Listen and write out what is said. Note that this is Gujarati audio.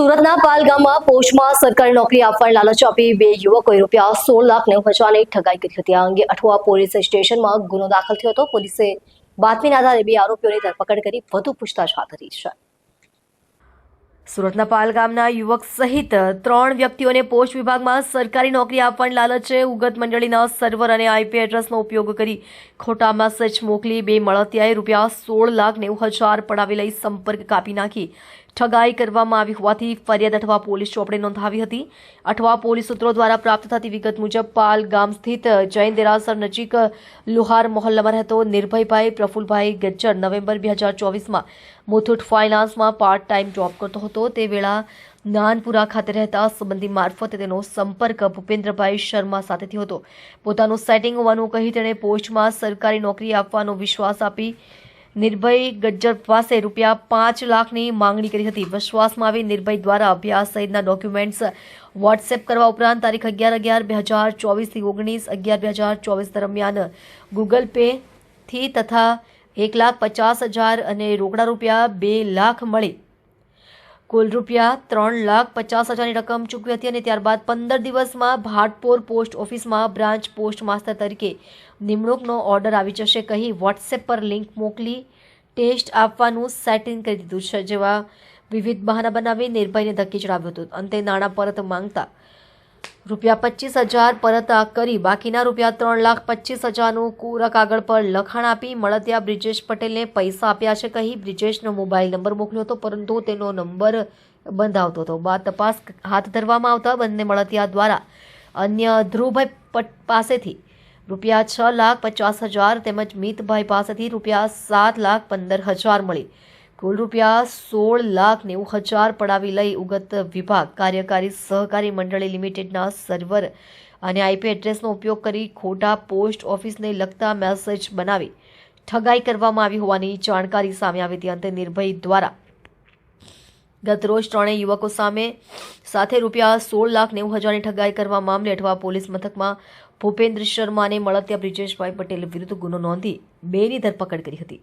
સુરતના પાલગામમાં પોસ્ટમાં સરકારી નોકરી આપવાની લાલચ આપી બે યુવકોએ રૂપિયા સોળ લાખ નેવું હજારની ઠગાઈ કરી હતી. આ અંગે અઠવા પોલીસ સ્ટેશનમાં ગુનો દાખલ થયો હતો. પોલીસે બાતમીના આધારે બે આરોપીઓની ધરપકડ કરી વધુ પૂછતાછ હાથ ધરી છે. સુરતના પાલગામના યુવક સહિત ત્રણ વ્યક્તિઓને પોસ્ટ વિભાગમાં સરકારી નોકરી આપવાની લાલચે ઉગત મંડળીના સર્વર અને આઈપી એડ્રેસનો ઉપયોગ કરી ખોટા મેસેજ મોકલી બે મળતિયાએ રૂપિયા સોળ લાખ નેવું હજાર પડાવી લઈ સંપર્ક કાપી નાખી. ઠગાઈ કરવામાં આવી હોવાથી ફરિયાદ અઠવા પોલીસ ચોપડે નોંધાવી હતી. અઠવા પોલીસ સૂત્રો દ્વારા પ્રાપ્ત થતી વિગત મુજબ પાલ ગામ સ્થિત જૈન દેરાસર નજીક લુહાર મોહલ્લામાં રહેતો નિર્ભયભાઈ પ્રફુલભાઈ ગજ્જર નવેમ્બર બે હજાર ચોવીસમાં મુથુટ ફાઇનાન્સમાં પાર્ટ ટાઈમ જોબ કરતો હતો. તે વેળા નાનપુરા ખાતે રહેતા સંબંધી મારફતે તેનો સંપર્ક ભૂપેન્દ્રભાઈ શર્મા સાથે થયો હતો. પોતાનું સેટિંગ હોવાનું કહી તેણે પોસ્ટમાં સરકારી નોકરી આપવાનો વિશ્વાસ આપી નિર્ભય ગજ્જર પાસે રૂપિયા પાંચ લાખની માંગણી કરી હતી. વિશ્વાસમાં આવી નિર્ભય દ્વારા અભ્યાસ સહિતના ડોક્યુમેન્ટ્સ વોટ્સએપ કરવા ઉપરાંત તારીખ અગિયાર અગિયાર બે હજાર ચોવીસથી ઓગણીસ, અગિયાર બે હજાર ચોવીસ દરમિયાન ગૂગલ પેથી તથા એક લાખ પચાસ હજાર અને રોકડા રૂપિયા બે લાખ મળી. કુલ રૂપિયા ત્રણ લાખ પચાસ હજારની રકમ ચૂકવી હતી અને ત્યારબાદ પંદર દિવસમાં ભાટપોર પોસ્ટ ઓફિસમાં બ્રાન્ચ પોસ્ટ માસ્ટર તરીકે નિમણૂકનો ઓર્ડર આવી જશે કહી વોટ્સએપ પર લિંક મોકલી ટેસ્ટ આપવાનું સેટિંગ કરી દીધું છે, જેવા વિવિધ બહાના બનાવી નિર્ભયને ધક્કી ચડાવ્યું હતું. અંતે નાણાં પરત માંગતા રૂપિયા પચીસ હજાર પરત કરી. બાકીના રૂપિયા ત્રણ લાખ પચીસ હજારનું કોરા કાગળ પર લખાણ આપી મળતિયા બ્રિજેશ પટેલને પૈસા આપ્યા છે કહી બ્રિજેશનો મોબાઈલ નંબર મોકલ્યો હતો, પરંતુ તેનો નંબર બંધ આવતો હતો. બાદ તપાસ હાથ ધરવામાં આવતા બંને મળતિયા દ્વારા અન્ય ધ્રુવભાઈ પાસેથી રૂપિયા છ લાખ પચાસ હજાર તેમજ મિતભાઈ પાસેથી રૂપિયા સાત લાખ પંદર હજાર મળી. કુલ રૂપિયા સોળ લાખ નેવું હજાર પડાવી લઈ ઉગત વિભાગ કાર્યકારી સહકારી મંડળી લિમિટેડના સર્વર અને આઈપી એડ્રેસનો ઉપયોગ કરી ખોટા પોસ્ટ ઓફિસને લગતા મેસેજ બનાવી ઠગાઈ કરવામાં આવી હોવાની જાણકારી સામે આવી હતી અંતે નિર્ભય દ્વારા. ગતરોજ ત્રણેય યુવકો સામે સાથે રૂપિયા સોળ લાખ નેવું હજારની ઠગાઈ કરવા મામલે અઠવા પોલીસ મથકમાં ભૂપેન્દ્ર શર્મા અને મળતિયા બ્રિજેશભાઈ પટેલ વિરુદ્ધ ગુનો નોંધી બેની ધરપકડ કરી હતી.